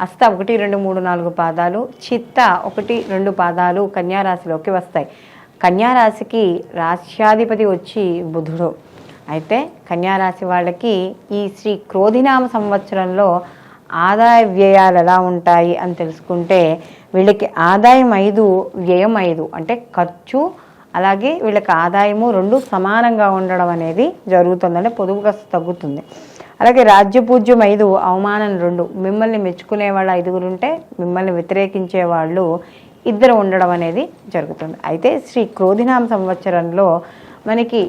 అస్త ఒకటి రెండు మూడు నాలుగు పాదాలు చిత్త ఒకటి రెండు పాదాలు కన్యారాశిలోకి వస్తాయి. కన్యారాశికి రాశ్యాధిపతి వచ్చి బుధుడు. అయితే కన్యారాశి వాళ్ళకి ఈ శ్రీ క్రోధినామ సంవత్సరంలో ఆదాయ వ్యయాలు ఎలా ఉంటాయి అని తెలుసుకుంటే వీళ్ళకి ఆదాయం ఐదు వ్యయం ఐదు అంటే ఖర్చు అలాగే వీళ్ళకి ఆదాయము రెండు సమానంగా ఉండడం అనేది జరుగుతుందంటే పొదుపు పొదుపుగా తగ్గుతుంది. అలాగే రాజ్యపూజ్యం ఐదు అవమానం రెండు. మిమ్మల్ని మెచ్చుకునే వాళ్ళు ఐదుగురు ఉంటే మిమ్మల్ని వ్యతిరేకించే వాళ్ళు ఇద్దరు ఉండడం అనేది జరుగుతుంది. అయితే శ్రీ క్రోధినామ సంవత్సరంలో మనకి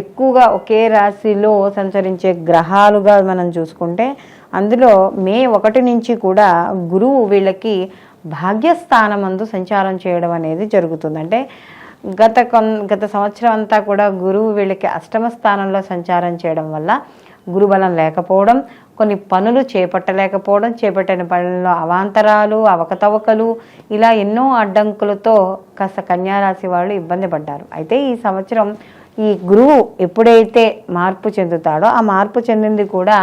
ఎక్కువగా ఒకే రాశిలో సంచరించే గ్రహాలుగా మనం చూసుకుంటే అందులో మే ఒకటి నుంచి కూడా గురువు వీళ్ళకి భాగ్యస్థానమందు సంచారం చేయడం అనేది జరుగుతుంది. అంటే గత కొన్ గత సంవత్సరం అంతా కూడా గురువు వీళ్ళకి అష్టమ స్థానంలో సంచారం చేయడం వల్ల గురుబలం లేకపోవడం కొన్ని పనులు చేపట్టలేకపోవడం చేపట్టిన పనుల్లో అవాంతరాలు అవకతవకలు ఇలా ఎన్నో అడ్డంకులతో కాస్త కన్యారాశి వాళ్ళు ఇబ్బంది పడ్డారు. అయితే ఈ సంవత్సరం ఈ గురువు ఎప్పుడైతే మార్పు చెందుతాడో ఆ మార్పు చెందింది కూడా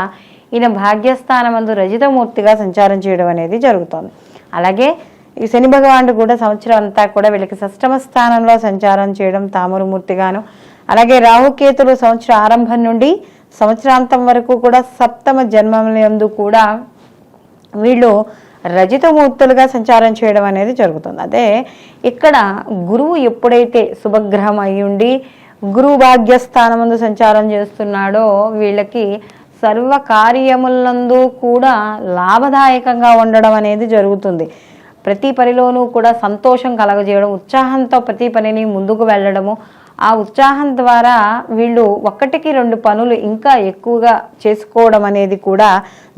ఈయన భాగ్యస్థానమందు రజితమూర్తిగా సంచారం చేయడం అనేది జరుగుతుంది. అలాగే ఈ శని భగవానుడు కూడా సంవత్సరం అంతా కూడా వీళ్ళకి సష్టమ స్థానంలో సంచారం చేయడం తామరమూర్తిగాను. అలాగే రాహుకేతులు సంవత్సర ఆరంభం నుండి సంవత్సరాంతం వరకు కూడా సప్తమ జన్మలందు కూడా వీళ్ళు రజితమూర్తులుగా సంచారం చేయడం అనేది జరుగుతుంది. అదే ఇక్కడ గురువు ఎప్పుడైతే శుభగ్రహం అయి ఉండి గురువు భాగ్యస్థానమందు సంచారం చేస్తున్నాడో వీళ్ళకి సర్వ కార్యములందు కూడా లాభదాయకంగా ఉండడం అనేది జరుగుతుంది. ప్రతి పనిలోనూ కూడా సంతోషం కలగజేయడం ఉత్సాహంతో ప్రతి పనిని ముందుకు వెళ్ళడము. ఆ ఉత్సాహం ద్వారా వీళ్ళు ఒక్కటికి రెండు పనులు ఇంకా ఎక్కువగా చేసుకోవడం అనేది కూడా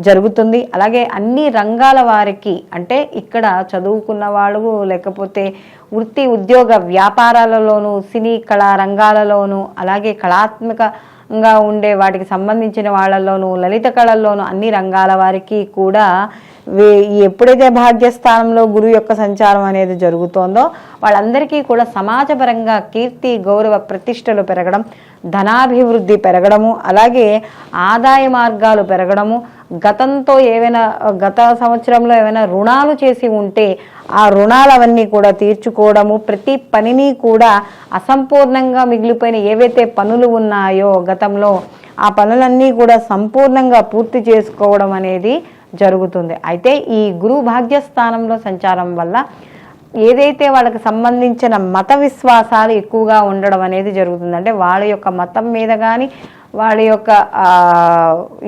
జరుగుతుంది. అలాగే అన్ని రంగాల వారికి అంటే ఇక్కడ చదువుకున్న వాళ్ళు లేకపోతే వృత్తి ఉద్యోగ వ్యాపారాలలోనూ సినీ కళా రంగాలలోనూ అలాగే కళాత్మకంగా ఉండే వాటికి సంబంధించిన వాళ్ళల్లోనూ లలిత కళల్లోనూ అన్ని రంగాల వారికి కూడా ఎప్పుడైతే భాగ్యస్థానంలో గురువు యొక్క సంచారం అనేది జరుగుతోందో వాళ్ళందరికీ కూడా సమాజపరంగా కీర్తి గౌరవ ప్రతిష్టలు పెరగడం ధనాభివృద్ధి పెరగడము అలాగే ఆదాయ మార్గాలు పెరగడము గతంతో ఏవైనా గత సంవత్సరంలో ఏమైనా రుణాలు చేసి ఉంటే ఆ రుణాలవన్నీ కూడా తీర్చుకోవడము ప్రతి పనిని కూడా అసంపూర్ణంగా మిగిలిపోయిన ఏవైతే పనులు ఉన్నాయో గతంలో ఆ పనులన్నీ కూడా సంపూర్ణంగా పూర్తి చేసుకోవడం అనేది జరుగుతుంది. అయితే ఈ గురు భాగ్యస్థానంలో సంచారం వల్ల ఏదైతే వాళ్ళకి సంబంధించిన మత విశ్వాసాలు ఎక్కువగా ఉండడం అనేది జరుగుతుంది. అంటే వాళ్ళ యొక్క మతం మీద కానీ వాళ్ళ యొక్క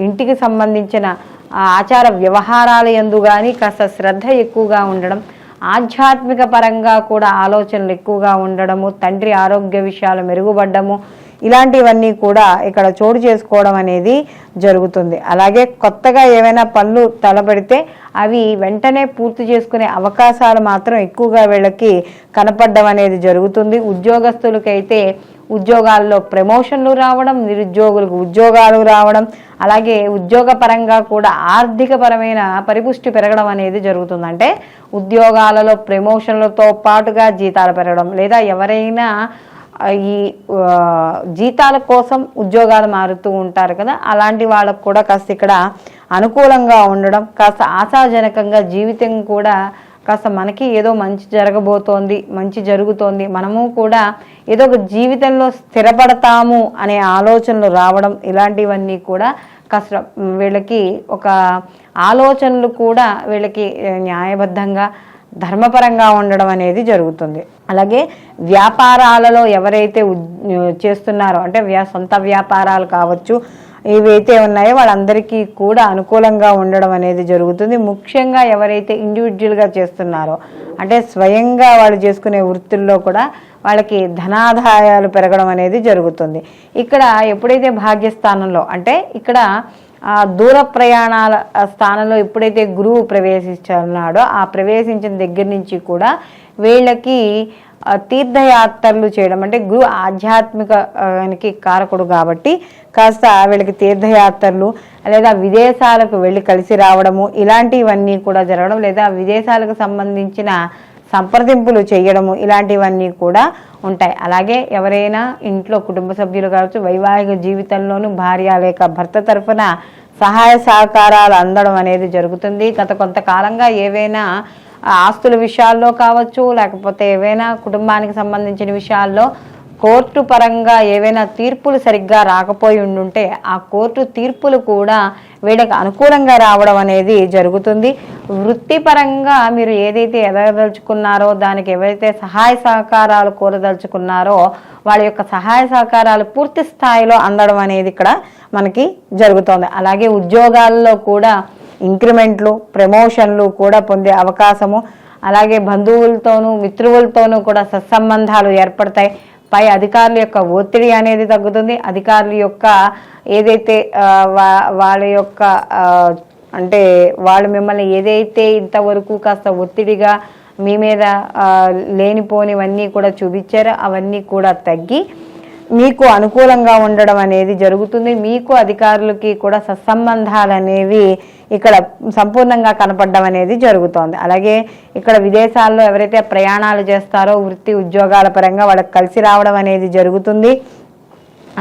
ఇంటికి సంబంధించిన ఆచార వ్యవహారాల ఎందు కానీ కాస్త శ్రద్ధ ఎక్కువగా ఉండడం ఆధ్యాత్మిక పరంగా కూడా ఆలోచనలు ఎక్కువగా ఉండడము తండ్రి ఆరోగ్య విషయాలు మెరుగుపడ్డము ఇలాంటివన్నీ కూడా ఇక్కడ చోటు చేసుకోవడం అనేది జరుగుతుంది. అలాగే కొత్తగా ఏవైనా పనులు తలపెడితే అవి వెంటనే పూర్తి చేసుకునే అవకాశాలు మాత్రం ఎక్కువగా వీళ్ళకి కనపడడం అనేది జరుగుతుంది. ఉద్యోగస్తులకైతే ఉద్యోగాల్లో ప్రమోషన్లు రావడం నిరుద్యోగులకు ఉద్యోగాలు రావడం అలాగే ఉద్యోగ పరంగా కూడా ఆర్థిక పరమైన పరిపుష్టి పెరగడం అనేది జరుగుతుంది. అంటే ఉద్యోగాలలో ప్రమోషన్లతో పాటుగా జీతాలు పెరగడం లేదా ఎవరైనా ఈ జీతాల కోసం ఉద్యోగాలు మారుతూ ఉంటారు కదా అలాంటి వాళ్ళకు కూడా కాస్త ఇక్కడ అనుకూలంగా ఉండడం కాస్త ఆశాజనకంగా జీవితం కూడా కాస్త మనకి ఏదో మంచి జరగబోతోంది మంచి జరుగుతోంది మనము కూడా ఏదో ఒక జీవితంలో స్థిరపడతాము అనే ఆలోచనలు రావడం ఇలాంటివన్నీ కూడా కాస్త వీళ్ళకి ఒక ఆలోచనలు కూడా వీళ్ళకి న్యాయబద్ధంగా ధర్మపరంగా ఉండడం అనేది జరుగుతుంది. అలాగే వ్యాపారాలలో ఎవరైతే ఉద్- చేస్తున్నారో అంటే వ్యా సొంత వ్యాపారాలు కావచ్చు ఏవైతే ఉన్నాయో వాళ్ళందరికీ కూడా అనుకూలంగా ఉండడం అనేది జరుగుతుంది. ముఖ్యంగా ఎవరైతే ఇండివిజువల్గా చేస్తున్నారో అంటే స్వయంగా వాళ్ళు చేసుకునే వృత్తుల్లో కూడా వాళ్ళకి ధనాదాయాలు పెరగడం అనేది జరుగుతుంది. ఇక్కడ ఎప్పుడైతే భాగ్యస్థానంలో అంటే ఇక్కడ దూర ప్రయాణాల స్థానంలో ఎప్పుడైతే గురువు ప్రవేశిస్తున్నాడో ఆ ప్రవేశించిన దగ్గర నుంచి కూడా వీళ్ళకి తీర్థయాత్రలు చేయడం అంటే గురువు ఆధ్యాత్మికానికి కారకుడు కాబట్టి కాస్త వీళ్ళకి తీర్థయాత్రలు లేదా విదేశాలకు వెళ్ళి కలిసి రావడము ఇలాంటివన్నీ కూడా జరగడం లేదా విదేశాలకు సంబంధించిన సంప్రదింపులు చేయడము ఇలాంటివన్నీ కూడా ఉంటాయి. అలాగే ఎవరైనా ఇంట్లో కుటుంబ సభ్యులు కావచ్చు వైవాహిక జీవితంలోనూ భార్య లేక భర్త తరఫున సహాయ సహకారాలు అందడం అనేది జరుగుతుంది. గత కొంతకాలంగా ఏవైనా ఆస్తుల విషయాల్లో కావచ్చు లేకపోతే ఏవైనా కుటుంబానికి సంబంధించిన విషయాల్లో కోర్టు పరంగా ఏవైనా తీర్పులు సరిగ్గా రాకపోయి ఉండుంటే ఆ కోర్టు తీర్పులు కూడా వీళ్ళకి అనుకూలంగా రావడం అనేది జరుగుతుంది. వృత్తిపరంగా మీరు ఏదైతే ఎదగదలుచుకున్నారో దానికి ఎవరైతే సహాయ సహకారాలు కోరదలుచుకున్నారో వాళ్ళ యొక్క సహాయ సహకారాలు పూర్తి స్థాయిలో అందడం అనేది ఇక్కడ మనకి జరుగుతోంది. అలాగే ఉద్యోగాల్లో కూడా ఇంక్రిమెంట్లు ప్రమోషన్లు కూడా పొందే అవకాశము. అలాగే బంధువులతోనూ మిత్రువులతోనూ కూడా సత్సంబంధాలు ఏర్పడతాయి. పై అధికారుల యొక్క ఒత్తిడి అనేది తగ్గుతుంది. అధికారుల యొక్క ఏదైతే వా- వాళ్ళ యొక్క అంటే వాళ్ళు మిమ్మల్ని ఏదైతే ఇంతవరకు కాస్త ఒత్తిడిగా మీ మీద లేనిపోనివన్నీ కూడా చూపించారో అవన్నీ కూడా తగ్గి మీకు అనుకూలంగా ఉండడం అనేది జరుగుతుంది. మీకు అధికారులకి కూడా సత్సంబంధాలు అనేవి ఇక్కడ సంపూర్ణంగా కనపడడం అనేది జరుగుతోంది. అలాగే ఇక్కడ విదేశాల్లో ఎవరైతే ప్రయాణాలు చేస్తారో వృత్తి ఉద్యోగాల పరంగా వాళ్ళకి కలిసి రావడం అనేది జరుగుతుంది.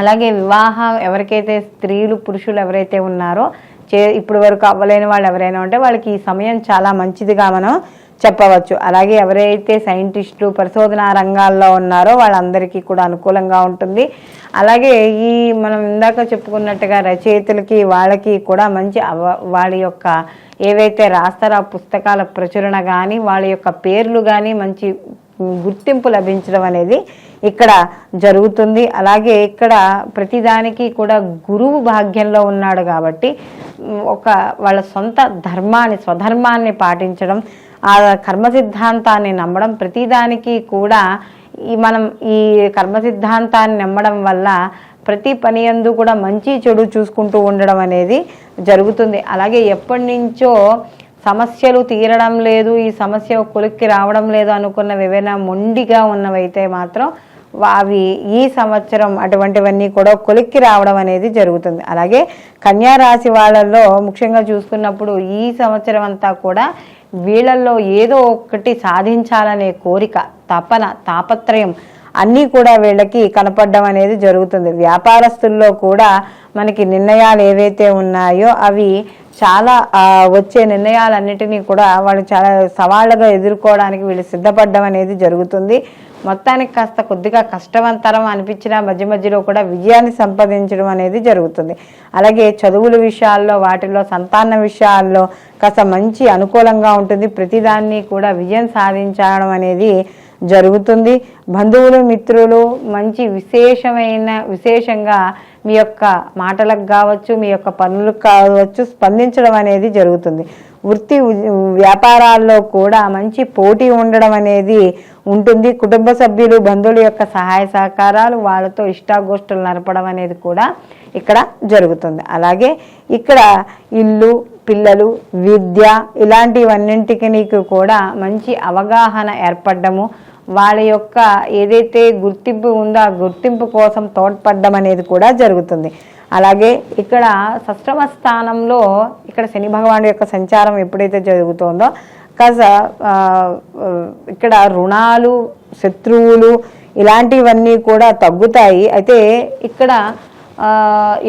అలాగే వివాహం ఎవరికైతే స్త్రీలు పురుషులు ఎవరైతే ఉన్నారో చే ఇప్పుడు వరకు అవ్వలేని వాళ్ళు ఎవరైనా ఉంటే వాళ్ళకి ఈ సమయం చాలా మంచిదిగా మనం చెప్పవచ్చు. అలాగే ఎవరైతే సైంటిస్టులు పరిశోధనా రంగాల్లో ఉన్నారో వాళ్ళందరికీ కూడా అనుకూలంగా ఉంటుంది. అలాగే ఈ మనం ఇందాక చెప్పుకున్నట్టుగా రచయితలకి వాళ్ళకి కూడా మంచి అవ వాళ్ళ యొక్క ఏవైతే రాస్తారో ఆ పుస్తకాల ప్రచురణ కానీ వాళ్ళ యొక్క పేర్లు కానీ మంచి గుర్తింపు లభించడం అనేది ఇక్కడ జరుగుతుంది. అలాగే ఇక్కడ ప్రతిదానికి కూడా గురువు భాగ్యంలో ఉన్నాడు కాబట్టి ఒక వాళ్ళ సొంత ధర్మాన్ని స్వధర్మాన్ని పాటించడం ఆ కర్మ సిద్ధాంతాన్ని నమ్మడం ప్రతిదానికి కూడా ఈ మనం ఈ కర్మ సిద్ధాంతాన్ని నమ్మడం వల్ల ప్రతి పని ఎందు కూడా మంచి చెడు చూసుకుంటూ ఉండడం అనేది జరుగుతుంది. అలాగే ఎప్పటి నుంచో సమస్యలు తీరడం లేదు ఈ సమస్య కొలిక్కి రావడం లేదు అనుకున్నవి ఏవైనా మొండిగా ఉన్నవైతే మాత్రం అవి ఈ సంవత్సరం అటువంటివన్నీ కూడా కొలిక్కి రావడం అనేది జరుగుతుంది. అలాగే కన్యా రాశి వాళ్ళల్లో ముఖ్యంగా చూసుకున్నప్పుడు ఈ సంవత్సరం అంతా కూడా వీళ్ళల్లో ఏదో ఒకటి సాధించాలనే కోరిక తపన తాపత్రయం అన్నీ కూడా వీళ్ళకి కనపడడం అనేది జరుగుతుంది. వ్యాపారస్తుల్లో కూడా మనకి నిర్ణయాలు ఏవైతే ఉన్నాయో అవి చాలా వచ్చే నిర్ణయాలన్నిటినీ కూడా వాళ్ళు చాలా సవాళ్ళగా ఎదుర్కోవడానికి వీళ్ళు సిద్ధపడడం అనేది జరుగుతుంది. మొత్తానికి కాస్త కొద్దిగా కష్టవంతరం అనిపించిన మధ్య మధ్యలో కూడా విజయాన్ని సంపాదించడం అనేది జరుగుతుంది. అలాగే చదువుల విషయాల్లో వాటిలో సంతాన విషయాల్లో కాస్త మంచి అనుకూలంగా ఉంటుంది. ప్రతిదాన్ని కూడా విజయం సాధించడం అనేది జరుగుతుంది. బంధువులు మిత్రులు మంచి విశేషమైన విశేషంగా మీ యొక్క మాటలకు కావచ్చు మీ యొక్క పనులకు కావచ్చు స్పందించడం అనేది జరుగుతుంది. వృత్తి వ్యాపారాల్లో కూడా మంచి పోటీ ఉండడం అనేది ఉంటుంది. కుటుంబ సభ్యులు బంధువుల యొక్క సహాయ సహకారాలు వాళ్ళతో ఇష్టాగోష్ఠులు నడపడం అనేది కూడా ఇక్కడ జరుగుతుంది. అలాగే ఇక్కడ ఇల్లు పిల్లలు విద్య ఇలాంటివన్నింటికి నీకు కూడా మంచి అవగాహన ఏర్పడము వాళ్ళ యొక్క ఏదైతే గుర్తింపు ఉందో ఆ గుర్తింపు కోసం తోడ్పడడం అనేది కూడా జరుగుతుంది. అలాగే ఇక్కడ సష్టమ స్థానంలో ఇక్కడ శని భగవానుడు యొక్క సంచారం ఎప్పుడైతే జరుగుతుందో కాస్త ఇక్కడ రుణాలు శత్రువులు ఇలాంటివన్నీ కూడా తగ్గుతాయి. అయితే ఇక్కడ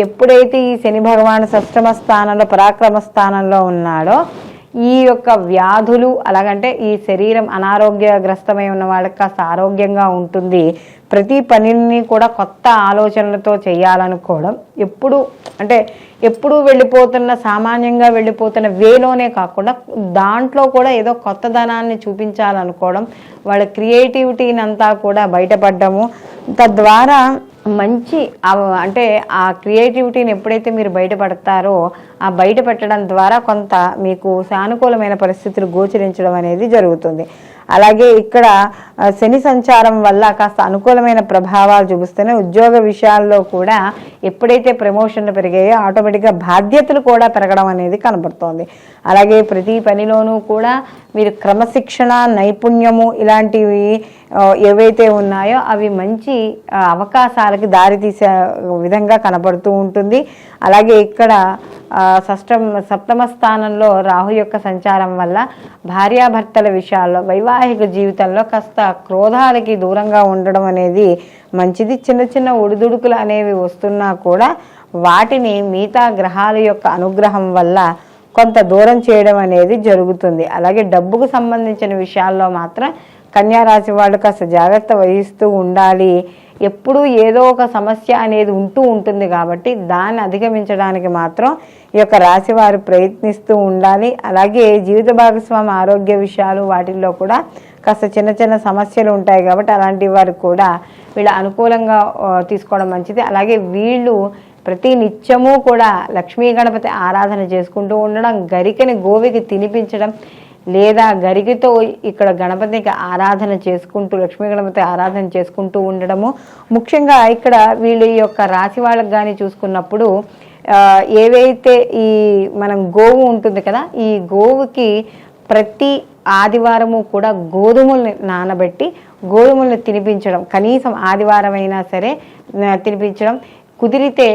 ఎప్పుడైతే ఈ శని భగవాను షష్టమ స్థానంలో పరాక్రమ స్థానంలో ఉన్నాడో ఈ యొక్క వ్యాధులు అలాగంటే ఈ శరీరం అనారోగ్యగ్రస్తమై ఉన్న వాళ్ళకి కాస్త ఆరోగ్యంగా ఉంటుంది. ప్రతి పనిని కూడా కొత్త ఆలోచనలతో చేయాలనుకోవడం ఎప్పుడు అంటే ఎప్పుడు వెళ్ళిపోతున్న సామాన్యంగా వెళ్ళిపోతున్న వేలోనే కాకుండా దాంట్లో కూడా ఏదో కొత్తదనాన్ని చూపించాలనుకోవడం వాళ్ళ క్రియేటివిటీని అంతా కూడా బయటపడ్డము. తద్వారా మంచి అంటే ఆ క్రియేటివిటీని ఎప్పుడైతే మీరు బయటపడతారో ఆ బయట పెట్టడం ద్వారా కొంత మీకు సానుకూలమైన పరిస్థితులు గోచరించడం అనేది జరుగుతుంది. అలాగే ఇక్కడ శని సంచారం వల్ల కాస్త అనుకూలమైన ప్రభావాలు చూపిస్తున్నాయి ఉద్యోగ విషయాల్లో కూడా ఎప్పుడైతే ప్రమోషన్లు పెరిగాయో ఆటోమేటిక్గా బాధ్యతలు కూడా పెరగడం అనేది కనబడుతోంది. అలాగే ప్రతి పనిలోనూ కూడా మీరు క్రమశిక్షణ నైపుణ్యము ఇలాంటివి ఏవైతే ఉన్నాయో అవి మంచి అవకాశాలకి దారితీసే విధంగా కనబడుతూ ఉంటుంది. అలాగే ఇక్కడ షష్టం సప్తమ స్థానంలో రాహు యొక్క సంచారం వల్ల భార్యాభర్తల విషయాల్లో వైవాహిక జీవితంలో కాస్త క్రోధాలకి దూరంగా ఉండడం అనేది మంచిది. చిన్న చిన్న ఒడిదుడుకులు అనేవి వస్తున్నా కూడా వాటిని మిగతా గ్రహాల యొక్క అనుగ్రహం వల్ల కొంత దూరం చేయడం అనేది జరుగుతుంది. అలాగే డబ్బుకు సంబంధించిన విషయాల్లో మాత్రం కన్యారాశి వాళ్ళు కాస్త జాగ్రత్త వహిస్తూ ఉండాలి. ఎప్పుడూ ఏదో ఒక సమస్య అనేది ఉంటూ ఉంటుంది కాబట్టి దాన్ని అధిగమించడానికి మాత్రం ఈ యొక్క రాశి వారు ప్రయత్నిస్తూ ఉండాలి. అలాగే జీవిత భాగస్వామి ఆరోగ్య విషయాలు వాటిల్లో కూడా కాస్త చిన్న చిన్న సమస్యలు ఉంటాయి కాబట్టి అలాంటి వారు కూడా వీళ్ళు అనుకూలంగా తీసుకోవడం మంచిది. అలాగే వీళ్ళు ప్రతి నిత్యము కూడా లక్ష్మీ గణపతి ఆరాధన చేసుకుంటూ ఉండడం గరికని గోవికి తినిపించడం లేదా గరిగితో ఇక్కడ గణపతికి ఆరాధన చేసుకుంటూ లక్ష్మీ గణపతి ఆరాధన చేసుకుంటూ ఉండడము. ముఖ్యంగా ఇక్కడ వీళ్ళ యొక్క రాశి వాళ్ళకి కానీ చూసుకున్నప్పుడు ఏవైతే ఈ మనం గోవు ఉంటుంది కదా ఈ గోవుకి ప్రతి ఆదివారము కూడా గోధుమల్ని నానబెట్టి గోధుమల్ని తినిపించడం. కనీసం ఆదివారం అయినా సరే తినిపించడం. కుదిరితే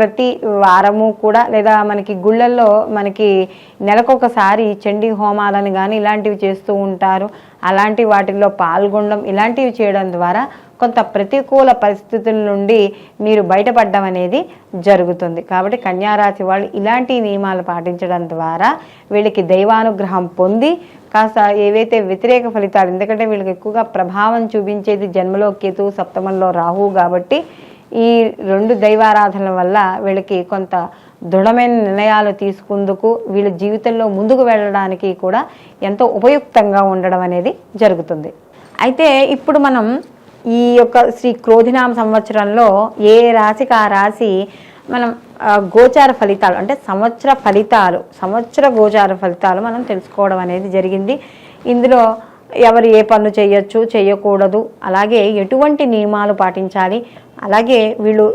ప్రతి వారము కూడా లేదా మనకి గుళ్ళల్లో మనకి నెలకొకసారి చండీ హోమాలని కానీ ఇలాంటివి చేస్తూ ఉంటారు. అలాంటి వాటిల్లో పాల్గొనడం ఇలాంటివి చేయడం ద్వారా కొంత ప్రతికూల పరిస్థితుల నుండి మీరు బయటపడడం అనేది జరుగుతుంది. కాబట్టి కన్యారాశి వాళ్ళు ఇలాంటి నియమాలు పాటించడం ద్వారా వీళ్ళకి దైవానుగ్రహం పొంది కాస్త ఏవైతే వ్యతిరేక ఫలితాలు ఎందుకంటే వీళ్ళకి ఎక్కువగా ప్రభావం చూపించేది జన్మలో కేతు సప్తమంలో రాహు కాబట్టి ఈ రెండు దైవారాధనల వల్ల వీళ్ళకి కొంత దృఢమైన నిర్ణయాలు తీసుకుందుకు వీళ్ళ జీవితంలో ముందుకు వెళ్ళడానికి కూడా ఎంతో ఉపయుక్తంగా ఉండడం అనేది జరుగుతుంది. అయితే ఇప్పుడు మనం ఈ యొక్క శ్రీ క్రోధినామ సంవత్సరంలో ఏ రాశికి ఆ రాశి మనం గోచార ఫలితాలు అంటే సంవత్సర ఫలితాలు సంవత్సర గోచార ఫలితాలు మనం తెలుసుకోవడం అనేది జరిగింది. ఇందులో ఎవరు ఏ పనులు చేయొచ్చు చేయకూడదు అలాగే ఎటువంటి నియమాలు పాటించాలి అలాగే వీళ్ళు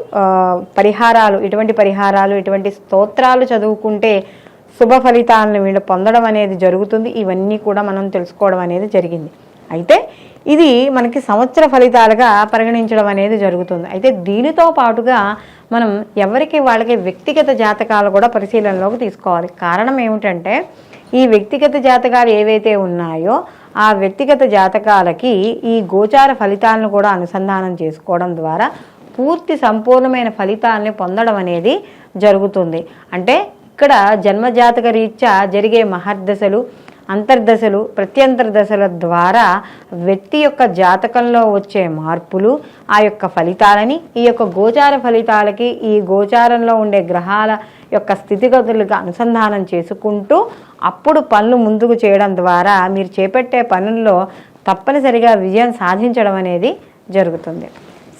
పరిహారాలు ఇటువంటి పరిహారాలు ఇటువంటి స్తోత్రాలు చదువుకుంటే శుభ ఫలితాలను వీళ్ళు పొందడం అనేది జరుగుతుంది. ఇవన్నీ కూడా మనం తెలుసుకోవడం అనేది జరిగింది. అయితే ఇది మనకి సంవత్సర ఫలితాలుగా పరిగణించడం అనేది జరుగుతుంది. అయితే దీనితో పాటుగా మనం ఎవరికి వాళ్ళకి వ్యక్తిగత జాతకాలు కూడా పరిశీలనలోకి తీసుకోవాలి. కారణం ఏమిటంటే ఈ వ్యక్తిగత జాతకాలు ఏవైతే ఉన్నాయో ఆ వ్యక్తిగత జాతకాలకి ఈ గోచార ఫలితాలను కూడా అనుసంధానం చేసుకోవడం ద్వారా పూర్తి సంపూర్ణమైన ఫలితాలని పొందడం అనేది జరుగుతుంది. అంటే ఇక్కడ జన్మజాతక రీత్యా జరిగే మహర్దశలు అంతర్దశలు ప్రత్యంతర దశల ద్వారా వ్యక్తి యొక్క జాతకంలో వచ్చే మార్పులు ఆ యొక్క ఫలితాలని ఈ యొక్క గోచార ఫలితాలకి ఈ గోచారంలో ఉండే గ్రహాల యొక్క స్థితిగతులకు అనుసంధానం చేసుకుంటూ అప్పుడు పనులు ముందుకు చేయడం ద్వారా మీరు చేపట్టే పనుల్లో తప్పనిసరిగా విజయం సాధించడం అనేది జరుగుతుంది.